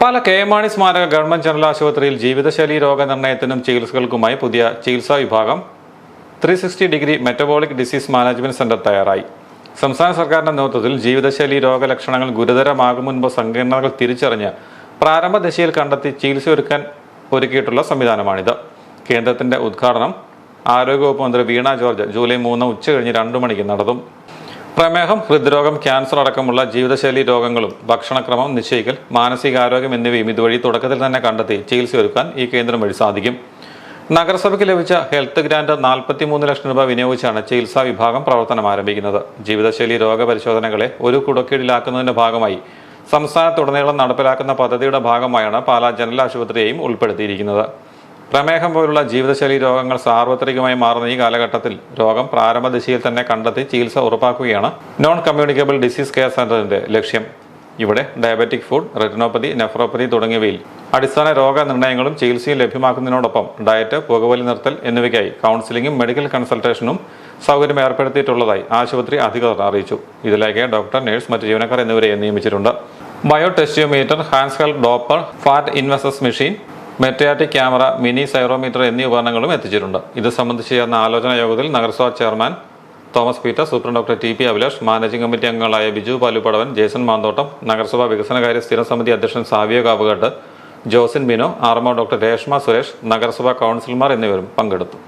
പാല K M Mani സ്മാരക government general ആശുപത്രിയിൽ ജീവിതശൈലി രോഗനിർണയത്തിനും ചികിത്സകൾക്കുമായി പുതിയ ചികിത്സാ വിഭാഗം three sixty degree metabolic disease management centre തയ്യാറായി. സംസ്ഥാന സർക്കാരിന്റെ നേതൃത്വത്തിൽ ജീവിതശൈലി രോഗലക്ഷണങ്ങൾ ഗുരുതരമാകും മുൻപ് സങ്കീർണതകൾ തിരിച്ചറിഞ്ഞ് പ്രാരംഭ ദശയിൽ കണ്ടെത്തി ചികിത്സയൊരുക്കാൻ ഒരുക്കിയിട്ടുള്ള സംവിധാനമാണിത്. കേന്ദ്രത്തിന്റെ ഉദ്ഘാടനം ആരോഗ്യവകുപ്പ് മന്ത്രി വീണ ജോർജ് ജൂലൈ മൂന്ന് ഉച്ചകഴിഞ്ഞ് രണ്ടു മണിക്ക് നടത്തും. പ്രമേഹം ഹൃദ്രോഗം ക്യാൻസർ അടക്കമുള്ള ജീവിതശൈലി രോഗങ്ങളും ഭക്ഷണക്രമം നിശ്ചയിക്കൽ മാനസികാരോഗ്യം എന്നിവയും ഇതുവഴി തുടക്കത്തിൽ തന്നെ കണ്ടെത്തി ചികിത്സയൊരുക്കാൻ ഈ കേന്ദ്രം വഴി സാധിക്കും. നഗരസഭയ്ക്ക് ലഭിച്ച ഹെൽത്ത് ഗ്രാന്റ് നാൽപ്പത്തിമൂന്ന് ലക്ഷം രൂപ വിനിയോഗിച്ചാണ് ചികിത്സാ വിഭാഗം പ്രവർത്തനം ആരംഭിക്കുന്നത്. ജീവിതശൈലി രോഗപരിശോധനകളെ ഒരു കുടക്കീഴിലാക്കുന്നതിന്റെ ഭാഗമായി സംസ്ഥാനത്തുടനീളം നടപ്പിലാക്കുന്ന പദ്ധതിയുടെ ഭാഗമായാണ് പാലാ ജനറൽ ആശുപത്രിയെയും ഉൾപ്പെടുത്തിയിരിക്കുന്നത്. പ്രമേഹം പോലുള്ള ജീവിതശൈലി രോഗങ്ങൾ സാർവത്രികമായി മാറുന്ന ഈ കാലഘട്ടത്തിൽ രോഗം പ്രാരംഭ ദിശയിൽ തന്നെ കണ്ടെത്തി ചികിത്സ ഉറപ്പാക്കുകയാണ് നോൺ കമ്മ്യൂണിക്കബിൾ ഡിസീസ് കെയർ സെന്ററിന്റെ ലക്ഷ്യം. ഇവിടെ ഡയബറ്റിക് ഫുഡ് റെറ്റിനോപ്പതി നെഫ്രോപ്പതി തുടങ്ങിയവയിൽ അടിസ്ഥാന രോഗനിർണയങ്ങളും ചികിത്സയും ലഭ്യമാക്കുന്നതിനോടൊപ്പം ഡയറ്റ് പുകവലി നിർത്തൽ എന്നിവയ്ക്കായി കൗൺസിലിംഗും മെഡിക്കൽ കൺസൾട്ടേഷനും സൗകര്യം ഏർപ്പെടുത്തിയിട്ടുള്ളതായി ആശുപത്രി അധികൃതർ അറിയിച്ചു. ഇതിലേക്ക് ഡോക്ടർ നഴ്സ് മറ്റ് ജീവനക്കാർ എന്നിവരെ നിയമിച്ചിട്ടുണ്ട്. ബയോ ടെസ്റ്റിയോമീറ്റർ ഹാൻഡ് ഹെൽ ഡോപ്പർ ഫാറ്റ് ഇൻവെസസ് മെഷീൻ മെട്രിയാറ്റിക് ക്യാമറ മിനി സൈറോമീറ്റർ എന്നീ ഉപകരണങ്ങളും എത്തിച്ചിട്ടുണ്ട്. ഇത് സംബന്ധിച്ച് ചേർന്ന ആലോചനാ യോഗത്തിൽ നഗരസഭാ chairman Thomas Peter superintendent doctor T P Abhilash managing committee അംഗങ്ങളായ ബിജു പാലുപടവൻ ജേസൺ മാന്തോട്ടം നഗരസഭാ വികസനകാര്യ സ്ഥിര സമിതി അധ്യക്ഷൻ സാവിയ കാവുകാട്ട് ജോസിൻ ബിനോ ആർമോ ഡോക്ടർ രേഷ്മ സുരേഷ് നഗരസഭാ കൗൺസിലർമാർ എന്നിവരും പങ്കെടുത്തു.